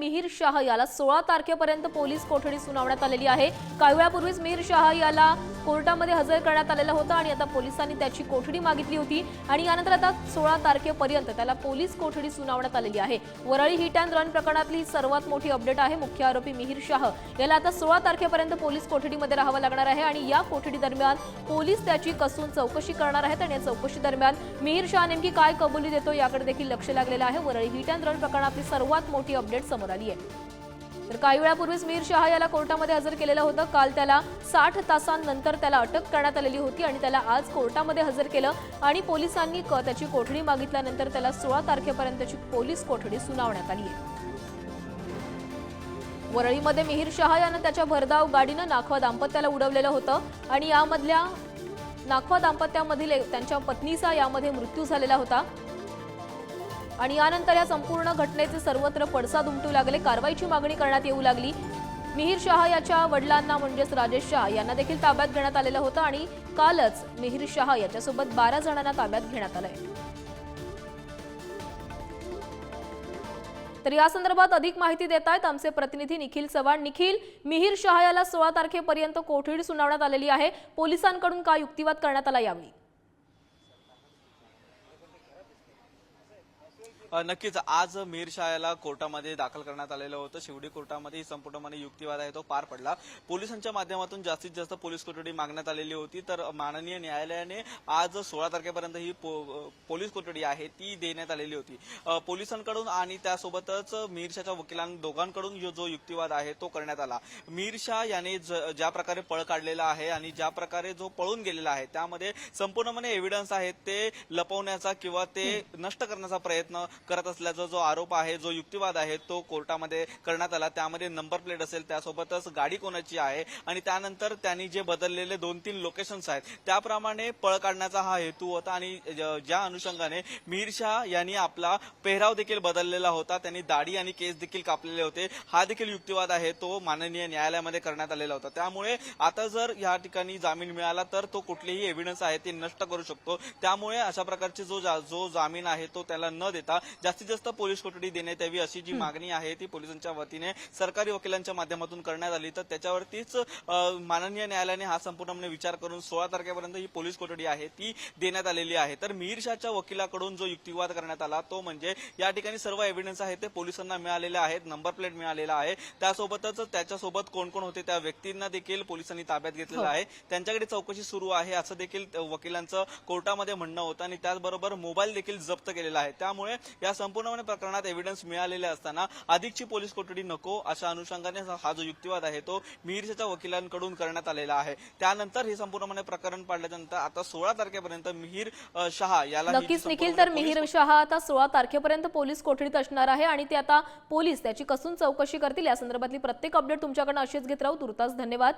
मिहीर शाह याला सोळा तारखेपर्यंत पोलीस कोठडी सुनावण्यात आलेली आहे. काही वेळापूर्वीच मिहीर शाह याला कोर्टामध्ये हजर करण्यात आलेलं होतं आणि आता पोलिसांनी त्याची कोठडी मागितली होती आणि यानंतर आता सोळा तारखेपर्यंत त्याला पोलीस कोठडी सुनावण्यात आलेली आहे. वरळी हिट अँड रन प्रकरणातली सर्वात मोठी अपडेट आहे मुख्य आरोपी मिहीर शाह. याला आता सोळा तारखेपर्यंत पोलीस कोठडीमध्ये राहावं लागणार आहे आणि या कोठडी दरम्यान पोलीस त्याची कसून चौकशी करणार आहेत आणि या चौकशी दरम्यान मिहीर शाह नेमकी काय कबुली देतो याकडे देखील लक्ष लागलेलं आहे. वरळी हिट अँड रन प्रकरणातली सर्वात मोठी अपडेट समोर आली आहे तर काही वेळापूर्वीच मीर शहा याला कोर्टामध्ये हजर केलेलं होतं. काल त्याला साठ तासांनंतर त्याला अटक करण्यात आलेली होती आणि त्याला आज कोर्टामध्ये हजर केलं आणि पोलिसांनी त्याची कोठडी मागितल्यानंतर त्याला सोळा तारखेपर्यंतची पोलीस कोठडी सुनावण्यात आली आहे. वरळीमध्ये मिहीर शहा यानं त्याच्या भरधाव गाडीनं नाखवा दाम्पत्याला उडवलेलं होतं आणि यामधल्या नाखवा दाम्पत्यामधील त्यांच्या पत्नीचा यामध्ये मृत्यू झालेला होता. आणि यानंतर या संपूर्ण घटनेचे सर्वत्र पडसाद उमटू लागले. कारवाईची मागणी करण्यात येऊ लागली. मिहीर शहा याच्या वडिलांना म्हणजेच राजेश शहा यांना देखील ताब्यात घेण्यात आलेलं होतं आणि कालच मिहीर शहा याच्यासोबत बारा जणांना ताब्यात घेण्यात आलंय. तर या संदर्भात अधिक माहिती देत आहेत आमचे प्रतिनिधी निखिल चव्हाण. निखिल मिहीर शहा याला सोळा तारखेपर्यंत कोठडी सुनावण्यात आलेली आहे. पोलिसांकडून काय युक्तिवाद करण्यात आला यावेळी? नक्कीच. आज मीर शाहला कोर्टामध्ये दाखल करण्यात आलेलं होतं. शिवडी कोर्टामध्ये ही संपूर्णपणे युक्तिवाद आहे तो पार पडला. पोलिसांच्या माध्यमातून जास्तीत जास्त पोलीस कोठडी मागण्यात आलेली होती. तर माननीय न्यायालयाने आज सोळा तारखेपर्यंत ही पो- पोलीस कोठडी आहे ती देण्यात आलेली होती. पोलिसांकडून आणि त्यासोबतच मीर शाहच्या वकिलां दोघांकडून जो जो युक्तिवाद आहे तो करण्यात आला. मीर शाह याने ज्या प्रकारे पळ काढलेला आहे आणि ज्या प्रकारे जो पळून गेलेला आहे त्यामध्ये संपूर्णपणे एव्हिडन्स आहेत ते लपवण्याचा किंवा ते नष्ट करण्याचा प्रयत्न करत असल्याचा जो आरोप आहे जो युक्तिवाद आहे तो कोर्टामध्ये करण्यात आला. त्यामध्ये नंबर प्लेट असेल त्यासोबतच गाडी कोणाची आहे आणि त्यानंतर त्यांनी जे बदललेले दोन तीन लोकेशन्स आहेत त्याप्रमाणे पळ काढण्याचा हा हेतू होता आणि ज्या अनुषंगाने मीर शाह यांनी आपला पेहराव देखील बदललेला होता त्यांनी दाढी आणि केस देखील कापलेले होते. हा देखील युक्तिवाद आहे तो माननीय न्यायालयामध्ये करण्यात आलेला होता. त्यामुळे आता जर या ठिकाणी जामीन मिळाला तर तो कुठलेही एव्हिडन्स आहे ते नष्ट करू शकतो. त्यामुळे अशा प्रकारचे जो जा- जो जामीन आहे तो त्याला न देता जास्तीत जास्त पोलीस कोठडी देण्यात यावी अशी जी मागणी आहे ती पोलिसांच्या वतीने सरकारी वकिलांच्या माध्यमातून करण्यात आली. तर त्याच्यावरतीच माननीय न्यायालयाने हा संपूर्णपणे विचार करून सोळा तारखेपर्यंत ही पोलीस कोठडी आहे ती देण्यात आलेली आहे. तर मिहीर शाहच्या वकिलाकडून जो युक्तिवाद करण्यात आला तो म्हणजे या ठिकाणी सर्व एव्हिडन्स आहेत ते पोलिसांना मिळालेले आहेत नंबर प्लेट मिळालेला आहे. त्यासोबतच त्याच्यासोबत कोण कोण होते त्या व्यक्तींना देखील पोलिसांनी ताब्यात घेतलेलं आहे. त्यांच्याकडे चौकशी सुरू आहे असं देखील वकिलांचं कोर्टामध्ये म्हणणं होतं आणि त्याचबरोबर मोबाईल देखील जप्त केलेला आहे. त्यामुळे या संपूर्णपणे प्रकरणात एव्हिडन्स मिळालेले असताना अधिकची पोलीस कोठडी नको अशा अनुषंगाने हा- जो युक्तिवाद आहे तो मिहीरच्या वकिलांकडून करण्यात आलेला आहे. त्यानंतर हे संपूर्णपणे प्रकरण पाडल्यानंतर आता सोळा तारखेपर्यंत मिहीर शहा याला नक्कीच निखिल तर मिहीर शहा आता सोळा तारखेपर्यंत पोलीस कोठडीत असणार आहे आणि ते आता पोलीस त्याची कसून चौकशी करतील? या संदर्भातली प्रत्येक अपडेट तुमच्याकडनं अशीच घेत राहू. तुर्तास धन्यवाद.